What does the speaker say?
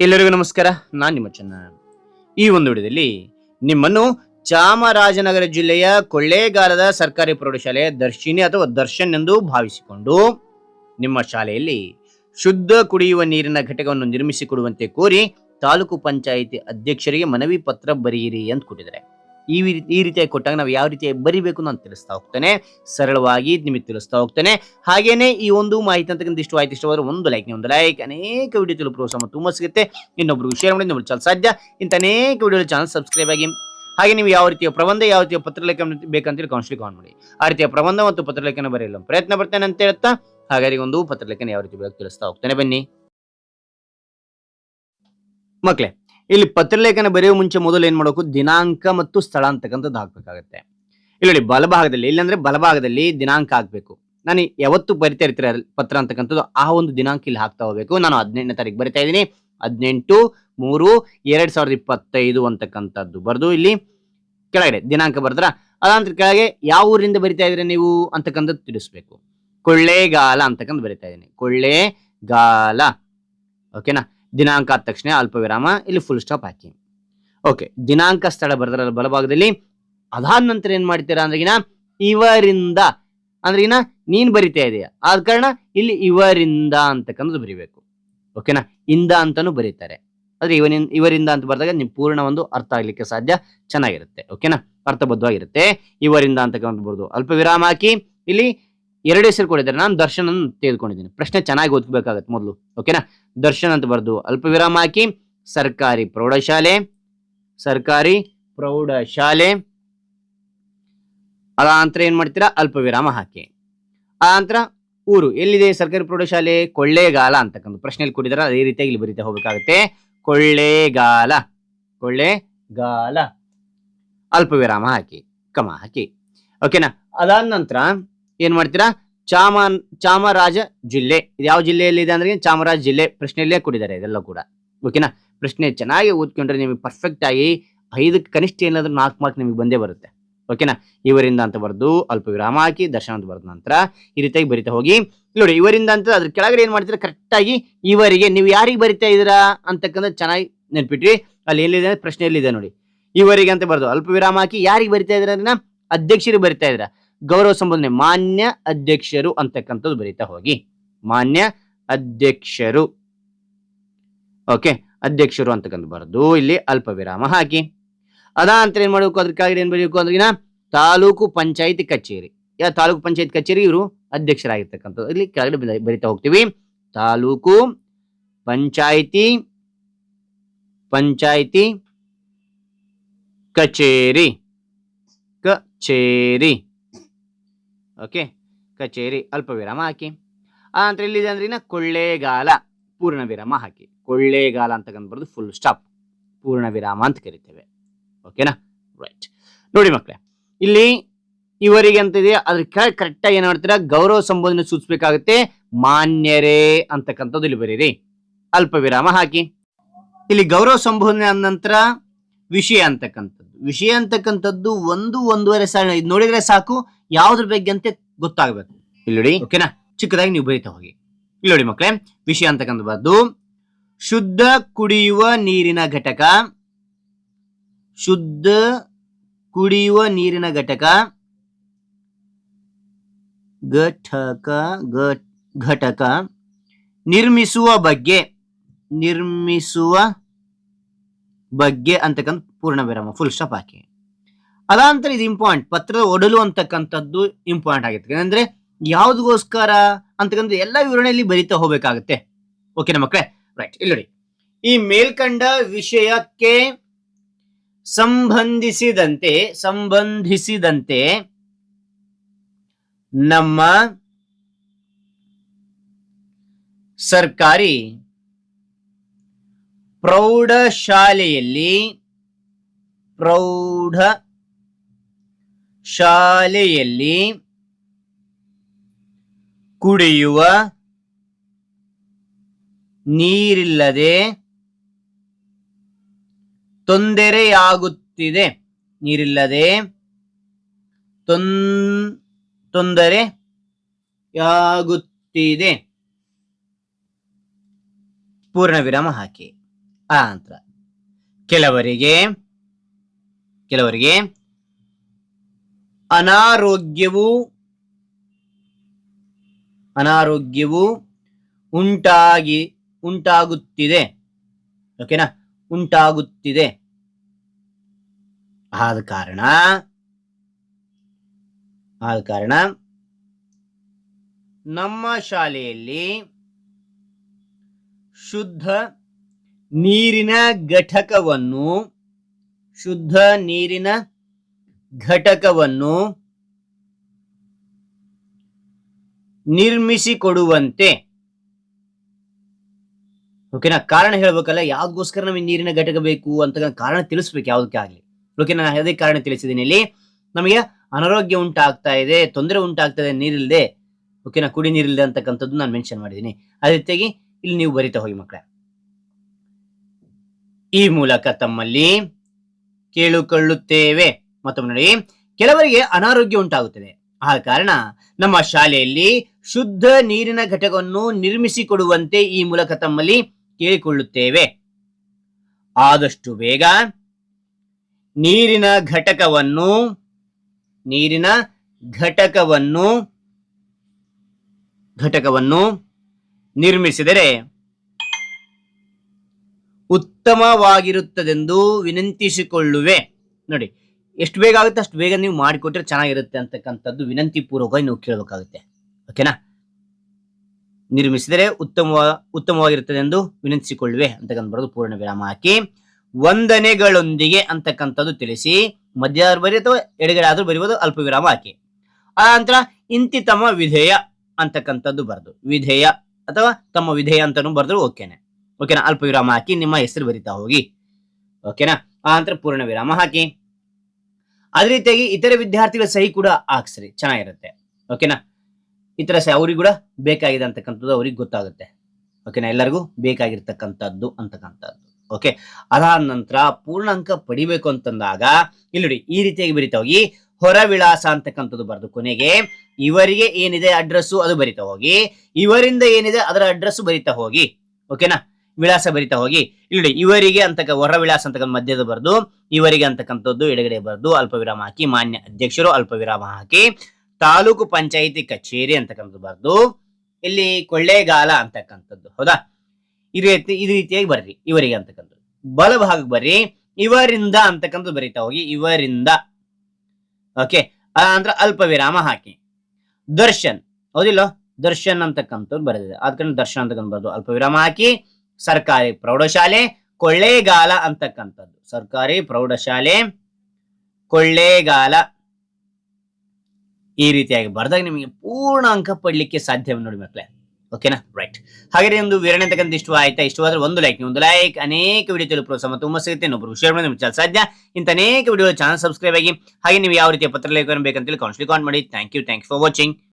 ಎಲ್ಲರಿಗೂ ನಮಸ್ಕಾರ, ನಾನು ನಿಮ್ಮ ಚೆನ್ನ ಈ ಒಂದು ವಿಡಿಯೋದಲ್ಲಿ ನಿಮ್ಮನ್ನು ಚಾಮರಾಜನಗರ ಜಿಲ್ಲೆಯ ಕೊಳ್ಳೇಗಾಲದ ಸರ್ಕಾರಿ ಪ್ರೌಢಶಾಲೆಯ ದರ್ಶಿನಿ ಅಥವಾ ದರ್ಶನ್ ಎಂದು ಭಾವಿಸಿಕೊಂಡು ನಿಮ್ಮ ಶಾಲೆಯಲ್ಲಿ ಶುದ್ಧ ಕುಡಿಯುವ ನೀರಿನ ಘಟಕವನ್ನು ನಿರ್ಮಿಸಿಕೊಡುವಂತೆ ಕೋರಿ ತಾಲೂಕು ಪಂಚಾಯಿತಿ ಅಧ್ಯಕ್ಷರಿಗೆ ಮನವಿ ಪತ್ರ ಬರೆಯಿರಿ ಅಂತ ಕೊಟ್ಟಿದ್ದಾರೆ. ಈ ರೀತಿ ಈ ರೀತಿಯಾಗಿ ಕೊಟ್ಟಾಗ ನಾವು ಯಾವ ರೀತಿಯಾಗಿ ಬರಿಬೇಕು ನಾನು ತಿಳಿಸ್ತಾ ಹೋಗ್ತೇನೆ. ಸರಳವಾಗಿ ನಿಮಗೆ ತಿಳಿಸ್ತಾ ಹೋಗ್ತೇನೆ. ಹಾಗೇನೆ ಈ ಒಂದು ಮಾಹಿತಿ ಅಂತಕ್ಕಂಥ ಇಷ್ಟು ಆಯ್ತು ಇಷ್ಟವಾದ್ರೆ ಒಂದು ಲೈಕ್ ಒಂದು ಲೈಕ್ ಅನೇಕ ವಿಡಿಯೋ ತಿಳಿದು ಪ್ರೋತ್ಸಾಹ ತುಂಬ ಸಿಗುತ್ತೆ. ಇನ್ನೊಬ್ರು ಶೇರ್ ಮಾಡಿ ನೋಡಿ ಚಾಲ್ ಸಾಧ್ಯ. ಇಂಥ ಅನೇಕ ವಿಡಿಯೋ ಚಾನಲ್ ಸಬ್ಸ್ಕ್ರೈಬ್ ಆಗಿ, ಹಾಗೆ ನೀವು ಯಾವ ರೀತಿಯ ಪ್ರಬಂಧ, ಯಾವ ರೀತಿಯ ಪತ್ರಲೇಖನ ಬೇಕಂತೇಳಿ ಕೌನ್ಸಿಲಿ ಕಾನ್ ಮಾಡಿ. ಆ ರೀತಿಯ ಪ್ರಬಂಧ ಮತ್ತು ಪತ್ರಲೇಖನ ಬರೆಯಲು ಪ್ರಯತ್ನ ಪಡ್ತೇನೆ ಅಂತ ಹೇಳ್ತಾ ಹಾಗಾಗಿ ಒಂದು ಪತ್ರಲೇಖನ ಯಾವ ರೀತಿ ಬೇಕು ತಿಳಿಸ್ತಾ ಹೋಗ್ತೇನೆ ಬನ್ನಿ. ಮಕ್ಳೇ ಇಲ್ಲಿ ಪತ್ರಲೇಖನ ಬರೆಯುವ ಮುಂಚೆ ಮೊದಲು ಏನ್ ಮಾಡಬೇಕು? ದಿನಾಂಕ ಮತ್ತು ಸ್ಥಳ ಅಂತಕ್ಕಂಥದ್ದು ಹಾಕ್ಬೇಕಾಗತ್ತೆ. ಇಲ್ಲಿ ನೋಡಿ ಬಲಭಾಗದಲ್ಲಿ, ಇಲ್ಲಾಂದ್ರೆ ಬಲಭಾಗದಲ್ಲಿ ದಿನಾಂಕ ಹಾಕ್ಬೇಕು. ನಾನು ಯಾವತ್ತು ಬರಿತಾ ಇರ್ತೀರ ಪತ್ರ ಅಂತಕ್ಕಂಥದ್ದು ಆ ಒಂದು ದಿನಾಂಕ ಇಲ್ಲಿ ಹಾಕ್ತಾ ಹೋಗ್ಬೇಕು. ನಾನು ಹದಿನೆಂಟನೇ ತಾರೀಕು ಬರಿತಾ ಇದ್ದೀನಿ. ಹದಿನೆಂಟು, ಮೂರು, ಎರಡ್ ಸಾವಿರದ ಇಪ್ಪತ್ತೈದು ಅಂತಕ್ಕಂಥದ್ದು ಬರೆದು ಇಲ್ಲಿ ಕೆಳಗಡೆ ದಿನಾಂಕ ಬರ್ದ್ರ. ಅದಾಂತರ ಕೆಳಗೆ ಯಾವ ಊರಿಂದ ಬರಿತಾ ಇದ್ರೆ ನೀವು ಅಂತಕ್ಕಂಥದ್ದು ತಿಳಿಸ್ಬೇಕು. ಕೊಳ್ಳೇಗಾಲ ಅಂತಕ್ಕಂಥ ಬರಿತಾ ಇದ್ದೀನಿ. ಕೊಳ್ಳೇಗಾಲ. ಓಕೆನಾ? ದಿನಾಂಕ ಆದ ತಕ್ಷಣ ಅಲ್ಪ ವಿರಾಮ, ಇಲ್ಲಿ ಫುಲ್ ಸ್ಟಾಪ್ ಹಾಕಿ. ಓಕೆ ದಿನಾಂಕ ಸ್ಥಳ ಬರ್ದ್ರ ಬಲಭಾಗದಲ್ಲಿ. ಅದಾದ ನಂತರ ಏನ್ ಮಾಡ್ತೀರಾ ಅಂದ್ರಗಿನ ಇವರಿಂದ ಅಂದ್ರಗಿನ ನೀನ್ ಬರಿತಾ ಇದೆಯಾ. ಆದ ಕಾರಣ ಇಲ್ಲಿ ಇವರಿಂದ ಅಂತಕ್ಕಂಥದ್ದು ಬರಿಬೇಕು. ಓಕೆನಾ ಇಂದ ಅಂತಾನು ಬರೀತಾರೆ. ಆದ್ರೆ ಇವನಿಂದ ಇವರಿಂದ ಅಂತ ಬರೆದಾಗ ನಿಮ್ ಪೂರ್ಣ ಒಂದು ಅರ್ಥ ಆಗ್ಲಿಕ್ಕೆ ಸಾಧ್ಯ. ಚೆನ್ನಾಗಿರುತ್ತೆ. ಓಕೆನಾ ಅರ್ಥಬದ್ಧವಾಗಿರುತ್ತೆ. ಇವರಿಂದ ಅಂತಕ್ಕಂಥ ಬರ್ದು ಅಲ್ಪ ವಿರಾಮ ಹಾಕಿ, ಇಲ್ಲಿ ಎರಡು ಹೆಸರು ಕೊಡಿದ್ರೆ ನಾನು ದರ್ಶನ್ ಅನ್ನು ತೆಗೆದುಕೊಂಡಿದ್ದೀನಿ. ಪ್ರಶ್ನೆ ಚೆನ್ನಾಗಿ ಓದ್ಬೇಕಾಗತ್ತೆ ಮೊದಲು ಓಕೆನಾ ದರ್ಶನ್ ಅಂತ ಬರ್ದು ಅಲ್ಪ ವಿರಾಮ ಹಾಕಿ, ಸರ್ಕಾರಿ ಪ್ರೌಢಶಾಲೆ ಸರ್ಕಾರಿ ಪ್ರೌಢಶಾಲೆ. ಅದಾಂತರ ಏನ್ ಮಾಡ್ತೀರಾ? ಅಲ್ಪ ವಿರಾಮ ಹಾಕಿ. ಅದಾಂತರ ಊರು, ಎಲ್ಲಿದೆ ಸರ್ಕಾರಿ ಪ್ರೌಢಶಾಲೆ? ಕೊಳ್ಳೇಗಾಲ ಅಂತಕ್ಕಂಥ ಪ್ರಶ್ನೆಯಲ್ಲಿ ಕೊಟ್ಟಿದ್ದಾರೆ. ಅದೇ ರೀತಿಯಾಗಿ ಇಲ್ಲಿ ಬರೀತಾ ಹೋಗ್ಬೇಕಾಗತ್ತೆ. ಕೊಳ್ಳೇಗಾಲ ಕೊಳ್ಳೇಗಾಲ. ಅಲ್ಪ ವಿರಾಮ ಹಾಕಿ, ಕಮ ಹಾಕಿ ಓಕೆನಾ ಅದಾದ ನಂತರ ಏನ್ ಮಾಡ್ತೀರಾ? ಚಾಮ ಚಾಮರಾಜ ಜಿಲ್ಲೆ. ಇದು ಯಾವ ಜಿಲ್ಲೆಯಲ್ಲಿ ಇದೆ ಅಂದ್ರೆ ಚಾಮರಾಜ ಜಿಲ್ಲೆ ಪ್ರಶ್ನೆಯಲ್ಲೇ ಕೊಟ್ಟಿದ್ದಾರೆ ಇದೆಲ್ಲ ಕೂಡ. ಓಕೆನಾ ಪ್ರಶ್ನೆ ಚೆನ್ನಾಗಿ ಓದ್ಕೊಂಡ್ರೆ ನಿಮಗೆ ಪರ್ಫೆಕ್ಟ್ ಆಗಿ ಐದಕ್ಕೆ ಕನಿಷ್ಠ ಏನಾದ್ರೂ ನಾಲ್ಕು ಮಾರ್ಕ್ ನಿಮಗೆ ಬಂದೇ ಬರುತ್ತೆ. ಓಕೆನಾ ಇವರಿಂದ ಅಂತ ಬರೆದು ಅಲ್ಪ ವಿರಾಮ ಹಾಕಿ, ದರ್ಶನ ಅಂತ ಬರೆದ ನಂತರ ಈ ರೀತಿಯಾಗಿ ಬರಿತಾ ಹೋಗಿ. ನೋಡಿ, ಇವರಿಂದ ಅಂತ ಅದ್ರ ಕೆಳಗಡೆ ಏನ್ ಮಾಡ್ತೀರಾ? ಕರೆಕ್ಟ್ ಆಗಿ ಇವರಿಗೆ, ನೀವು ಯಾರಿಗೆ ಬರಿತಾ ಇದ್ದೀರಾ ಅಂತಕ್ಕಂಥ ಚೆನ್ನಾಗಿ ನೆನ್ಪಿಟ್ರಿ. ಅಲ್ಲಿ ಎಲ್ಲಿದೆ ಅಂದ್ರೆ ಪ್ರಶ್ನೆಯಲ್ಲಿದೆ ನೋಡಿ. ಇವರಿಗೆ ಅಂತ ಬರೆದು ಅಲ್ಪ ವಿರಾಮ ಹಾಕಿ, ಯಾರಿಗೆ ಬರಿತಾ ಇದ್ರ ಅಧ್ಯಕ್ಷರಿಗೆ ಬರಿತಾ ಇದ್ದೀರಾ. ಗೌರವ ಸಂಬೋಧನೆ ಮಾನ್ಯ ಅಧ್ಯಕ್ಷರು ಅಂತಕ್ಕಂಥದ್ದು ಬರೀತಾ ಹೋಗಿ. ಮಾನ್ಯ ಅಧ್ಯಕ್ಷರು. ಓಕೆ ಅಧ್ಯಕ್ಷರು ಅಂತಕ್ಕಂಥ ಬರೆದು ಇಲ್ಲಿ ಅಲ್ಪ ವಿರಾಮ ಹಾಕಿ ಅದಾನಂತರ ಏನ್ ಮಾಡಬೇಕು ಅದಕ್ಕಾಗಿ ಏನ್ ಬರೀಬೇಕು ಅಂದ್ರೆ ತಾಲೂಕು ಪಂಚಾಯತಿ ಕಚೇರಿ. ಯಾ ತಾಲೂಕು ಪಂಚಾಯತ್ ಕಚೇರಿ ಇವರು ಅಧ್ಯಕ್ಷರಾಗಿರ್ತಕ್ಕಂಥದ್ದು. ಇಲ್ಲಿ ಕೆಳಗಡೆ ಬರಿ- ಬರಿತಾ ಹೋಗ್ತೀವಿ. ತಾಲೂಕು ಪಂಚಾಯಿತಿ ಪಂಚಾಯಿತಿ ಕಚೇರಿ. ಕಚೇರಿ. ಓಕೆ ಕಚೇರಿ ಅಲ್ಪ ವಿರಾಮ ಹಾಕಿ. ಆ ನಂತರ ಇಲ್ಲಿದೆ ಅಂದ್ರೆ ಕೊಳ್ಳೇಗಾಲ ಪೂರ್ಣ ವಿರಾಮ ಹಾಕಿ. ಕೊಳ್ಳೇಗಾಲ ಅಂತಕ್ಕಂಥ ಬರೆದು ಫುಲ್ ಸ್ಟಾಪ್ ಪೂರ್ಣ ವಿರಾಮ ಅಂತ ಕರಿತೇವೆ. ಓಕೆನಾ ರೈಟ್ ನೋಡಿ ಮಕ್ಕಳೇ ಇಲ್ಲಿ ಇವರಿಗೆ ಅಂತ ಇದೆ ಅದ್ರ ಕೆಳಗೆ ಕರೆಕ್ಟ್ ಆಗಿ ಏನ್ ಮಾಡ್ತೀರಾ? ಗೌರವ ಸಂಬೋಧನೆ ಸೂಚಿಸಬೇಕಾಗುತ್ತೆ ಮಾನ್ಯರೇ ಅಂತಕ್ಕಂಥದ್ದು ಇಲ್ಲಿ ಬರೀರಿ. ಅಲ್ಪ ವಿರಾಮ ಹಾಕಿ. ಇಲ್ಲಿ ಗೌರವ ಸಂಬೋಧನೆ ಆದ ನಂತರ ವಿಷಯ ಅಂತಕ್ಕಂಥದ್ದು. ವಿಷಯ ಅಂತಕ್ಕಂಥದ್ದು ಒಂದು, ಒಂದೂವರೆ ಸಾವಿರ. ಇದು ನೋಡಿದ್ರೆ ಸಾಕು. ಯಾವ್ದ್ರ ಬಗ್ಗೆ ಅಂತ ಗೊತ್ತಾಗಬೇಕು. ಇಲ್ಲಿ ನೋಡಿ ಓಕೆನಾ ಚಿಕ್ಕದಾಗಿ ನೀವು ಬರೀತಾ ಹೋಗಿ. ಇಲ್ಲಿ ನೋಡಿ ಮಕ್ಕಳೇ ವಿಷಯ ಅಂತಕ್ಕಂಥದ್ದು ಶುದ್ಧ ಕುಡಿಯುವ ನೀರಿನ ಘಟಕ ಶುದ್ಧ ಕುಡಿಯುವ ನೀರಿನ ಘಟಕ ಘಟಕ ಘಟಕ ನಿರ್ಮಿಸುವ ಬಗ್ಗೆ ನಿರ್ಮಿಸುವ ಬಗ್ಗೆ ಅಂತಕ್ಕಂಥ ಪೂರ್ಣ ವಿರಾಮ ಫುಲ್ ಸ್ಟಾಪ್ ಹಾಕಿ. ಅದಾಂತರ ಇದು ಇಂಪಾರ್ಟೆಂಟ್ ಪತ್ರದ ಒಡಲು ಅಂತಕ್ಕಂಥದ್ದು ಇಂಪಾರ್ಟೆಂಟ್ ಆಗಿತ್ತು ಅಂದ್ರೆ ಯಾವ್ದಗೋಸ್ಕರ ಅಂತಕ್ಕಂಥ ಎಲ್ಲ ವಿವರಣೆಯಲ್ಲಿ ಬರಿತಾ ಹೋಗ್ಬೇಕಾಗತ್ತೆ. ಓಕೆನಾ ಮಕ್ಕಳೇ ರೈಟ್ ಇಲ್ಲಿ ನೋಡಿ. ಈ ಮೇಲ್ಕಂಡ ವಿಷಯಕ್ಕೆ ಸಂಬಂಧಿಸಿದಂತೆ ಸಂಬಂಧಿಸಿದಂತೆ ನಮ್ಮ ಸರ್ಕಾರಿ ಪ್ರೌಢಶಾಲೆಯಲ್ಲಿ ಪ್ರೌಢ ಶಾಲೆಯಲ್ಲಿ ಕುಡಿಯುವ ನೀರಿಲ್ಲದೆ ತೊಂದರೆಯಾಗುತ್ತಿದೆ. ನೀರಿಲ್ಲದೆ ತೊನ್ ತೊಂದರೆಯಾಗುತ್ತಿದೆ. ಪೂರ್ಣ ವಿರಾಮ ಹಾಕಿ. ಆ ನಂತರ ಕೆಲವರಿಗೆ ಕೆಲವರಿಗೆ ಅನಾರೋಗ್ಯವು ಅನಾರೋಗ್ಯವು ಉಂಟಾಗಿ, ಉಂಟಾಗುತ್ತಿದೆ. ಓಕೆನಾ ಉಂಟಾಗುತ್ತಿದೆ. ಆದ ಕಾರಣ ಆದ ಕಾರಣ ನಮ್ಮ ಶಾಲೆಯಲ್ಲಿ ಶುದ್ಧ ನೀರಿನ ಘಟಕವನ್ನು, ಶುದ್ಧ ನೀರಿನ ಘಟಕವನ್ನು ನಿರ್ಮಿಸಿಕೊಡುವಂತೆ. ಓಕೆನಾ ಕಾರಣ ಹೇಳ್ಬೇಕಲ್ಲ ಯಾವ್ದಗೋಸ್ಕರ ನಮಗೆ ನೀರಿನ ಘಟಕ ಬೇಕು ಅಂತ ಕಾರಣ ತಿಳಿಸ್ಬೇಕು, ಯಾವ್ದಕ್ಕೆ ಆಗ್ಲಿ. ಓಕೆನಾ ನಾನು ಅದೇ ಕಾರಣ ತಿಳಿಸಿದ್ದೀನಿ ಇಲ್ಲಿ. ನಮಗೆ ಅನಾರೋಗ್ಯ ಉಂಟಾಗ್ತಾ ಇದೆ, ತೊಂದರೆ ಉಂಟಾಗ್ತಾ ಇದೆ ನೀರಿಲ್ಲದೆ ಓಕೆನಾ ಕುಡಿ ನೀರಿಲ್ಲದೆ ಅಂತಕ್ಕಂಥದ್ದು ನಾನು ಮೆನ್ಷನ್ ಮಾಡಿದ್ದೀನಿ. ಅದೇ ರೀತಿಯಾಗಿ ಇಲ್ಲಿ ನೀವು ಬರಿತಾ ಹೋಗಿ ಮಕ್ಕಳೇ ಈ ಮೂಲಕ ತಮ್ಮಲ್ಲಿ ಕೇಳಿಕೊಳ್ಳುತ್ತೇವೆ. ಮತ್ತೊಮ್ಮೆ ನೋಡಿ, ಕೆಲವರಿಗೆ ಅನಾರೋಗ್ಯ ಉಂಟಾಗುತ್ತದೆ. ಆ ಕಾರಣ ನಮ್ಮ ಶಾಲೆಯಲ್ಲಿ ಶುದ್ಧ ನೀರಿನ ಘಟಕವನ್ನು ನಿರ್ಮಿಸಿಕೊಡುವಂತೆ ಈ ಮೂಲಕ ತಮ್ಮಲ್ಲಿ ಕೇಳಿಕೊಳ್ಳುತ್ತೇವೆ. ಆದಷ್ಟು ಬೇಗ ನೀರಿನ ಘಟಕವನ್ನು ನೀರಿನ ಘಟಕವನ್ನು ಘಟಕವನ್ನು ನಿರ್ಮಿಸಿದರೆ ಉತ್ತಮವಾಗಿರುತ್ತದೆಂದು ವಿನಂತಿಸಿಕೊಳ್ಳುವೆ. ನೋಡಿ ಎಷ್ಟು ಬೇಗ ಆಗುತ್ತೆ, ಅಷ್ಟು ಬೇಗ ನೀವು ಮಾಡಿಕೊಟ್ರೆ ಚೆನ್ನಾಗಿರುತ್ತೆ ಅಂತಕ್ಕಂಥದ್ದು ವಿನಂತಿ ಪೂರ್ವಕವಾಗಿ ನೀವು ಕೇಳಬೇಕಾಗುತ್ತೆ. ಓಕೆನಾ ನಿರ್ಮಿಸಿದರೆ ಉತ್ತಮ ಉತ್ತಮವಾಗಿರುತ್ತದೆ ಎಂದು ವಿನಂತಿಸಿಕೊಳ್ಳುವೆ ಅಂತಕ್ಕಂಥ ಬರೋದು ಪೂರ್ಣ ವಿರಾಮ ಹಾಕಿ. ವಂದನೆಗಳೊಂದಿಗೆ ಅಂತಕ್ಕಂಥದ್ದು ತಿಳಿಸಿ ಮಧ್ಯ ಬರಿ ಅಥವಾ ಎಡಗಡೆ ಆದರೂ ಬರೀಬೋದು, ಅಲ್ಪ ವಿರಾಮ ಹಾಕಿ. ಆ ನಂತರ ಇಂತಿ ತಮ್ಮ ವಿಧೇಯ ಅಂತಕ್ಕಂಥದ್ದು ಬರೆದು, ವಿಧೇಯ ಅಥವಾ ತಮ್ಮ ವಿಧೇಯ ಅಂತಾನು ಬರೆದ್ರು ಓಕೆನೆ ಓಕೆನಾ ಅಲ್ಪ ವಿರಾಮ ಹಾಕಿ, ನಿಮ್ಮ ಹೆಸರು ಬರಿತಾ ಹೋಗಿ. ಓಕೆನಾ ಆ ನಂತರ ಪೂರ್ಣ ವಿರಾಮ ಹಾಕಿ. ಅದೇ ರೀತಿಯಾಗಿ ಇತರ ವಿದ್ಯಾರ್ಥಿಗಳ ಸಹಿ ಕೂಡ ಹಾಕ್ಸ್ರಿ, ಚೆನ್ನಾಗಿರುತ್ತೆ. ಓಕೆನಾ ಇತರ ಸಹ ಅವ್ರಿಗೆ ಕೂಡ ಬೇಕಾಗಿದೆ ಅಂತಕ್ಕಂಥದ್ದು ಅವ್ರಿಗೆ ಗೊತ್ತಾಗುತ್ತೆ. ಓಕೆನಾ ಎಲ್ಲರಿಗೂ ಬೇಕಾಗಿರ್ತಕ್ಕಂಥದ್ದು ಅಂತಕ್ಕಂಥದ್ದು. ಓಕೆ ಅದಾದ ನಂತರ ಪೂರ್ಣಾಂಕ ಪಡಿಬೇಕು ಅಂತಂದಾಗ, ಇಲ್ಲಿ ನೋಡಿ, ಈ ರೀತಿಯಾಗಿ ಬರಿತಾ ಹೋಗಿ, ಹೊರ ವಿಳಾಸ ಅಂತಕ್ಕಂಥದ್ದು ಬರೆದು ಕೊನೆಗೆ, ಇವರಿಗೆ ಏನಿದೆ ಅಡ್ರೆಸ್ಸು ಅದು ಬರಿತಾ ಹೋಗಿ, ಇವರಿಂದ ಏನಿದೆ ಅದರ ಅಡ್ರೆಸ್ ಬರಿತಾ ಹೋಗಿ. ಓಕೆನಾ ವಿಳಾಸ ಬರಿತಾ ಹೋಗಿ. ಇಲ್ಲಿ ಇವರಿಗೆ ಅಂತಕ್ಕ ಹೊರ ವಿಳಾಸ ಅಂತಕ್ಕಂಥ ಮಧ್ಯದ ಬರೆದು, ಇವರಿಗೆ ಅಂತಕ್ಕಂಥದ್ದು ಎಡಗಡೆ ಬರೆದು ಅಲ್ಪ ವಿರಾಮ ಹಾಕಿ, ಮಾನ್ಯ ಅಧ್ಯಕ್ಷರು ಅಲ್ಪ ವಿರಾಮ ಹಾಕಿ, ತಾಲೂಕು ಪಂಚಾಯಿತಿ ಕಚೇರಿ ಅಂತಕ್ಕಂಥದ್ದು ಬರೆದು, ಇಲ್ಲಿ ಕೊಳ್ಳೇಗಾಲ ಅಂತಕ್ಕಂಥದ್ದು. ಹೌದಾ? ಈ ರೀತಿ, ಈ ರೀತಿಯಾಗಿ ಬರ್ರಿ, ಇವರಿಗೆ ಅಂತಕ್ಕಂಥದ್ದು. ಬಲಭಾಗಕ್ಕೆ ಬರ್ರಿ, ಇವರಿಂದ ಅಂತಕ್ಕಂಥದ್ದು ಬರಿತಾ ಹೋಗಿ, ಇವರಿಂದ. ಓಕೆ ಅಂದ್ರೆ ಅಲ್ಪ ವಿರಾಮ ಹಾಕಿ. ದರ್ಶನ್, ಹೌದಿಲ್ಲ? ದರ್ಶನ್ ಅಂತಕ್ಕಂಥದ್ದು ಬರೆದಿದೆ. ಆದ ದರ್ಶನ್ ಅಂತಕ್ಕಂಥ ಬರ್ದು ಅಲ್ಪ ವಿರಾಮ ಹಾಕಿ ಸರ್ಕಾರಿ ಪ್ರೌಢಶಾಲೆ, ಕೊಳ್ಳೇಗಾಲ ಅಂತಕ್ಕಂಥದ್ದು. ಸರ್ಕಾರಿ ಪ್ರೌಢಶಾಲೆ, ಕೊಳ್ಳೇಗಾಲ. ಈ ರೀತಿಯಾಗಿ ಬರೆದಾಗ ನಿಮಗೆ ಪೂರ್ಣ ಅಂಕ ಪಡ್ಲಿಕ್ಕೆ ಸಾಧ್ಯ ನೋಡಿ ಮಕ್ಕಳೇ. ಓಕೆನಾ ರೈಟ್ ಹಾಗೆ ಒಂದು ವಿವರಣೆ ಅಂತಕ್ಕಂಥ ಇಷ್ಟು ಆಯ್ತಾ? ಇಷ್ಟವಾದ್ರೆ ಒಂದು ಲೈಕ್ ಒಂದು ಲೈಕ್ ಅನೇಕ ವಿಡಿಯೋ ತಿಳಿಪ್ರ ಸಮ ತುಂಬ ಸಿಗುತ್ತೆ. ಇನ್ನೊಬ್ರು ಶೇರ್ ಮಾಡಿ ನಿಮ್ಗೆ ಸಾಧ್ಯ. ಇಂಥ ಅನೇಕ ವಿಡಿಯೋ ಚಾನಲ್ ಸಬ್ಸ್ಕ್ರೈಬ್ ಆಗಿ, ಹಾಗೆ ನೀವು ಯಾವ ರೀತಿಯ ಪತ್ರ ಲೇಖನ ಬೇಕಂತೇಳಿ ಕಾನ್ಸ್ಲಿ ಕಾನ್ ಮಾಡಿ. Thank you thank you for watching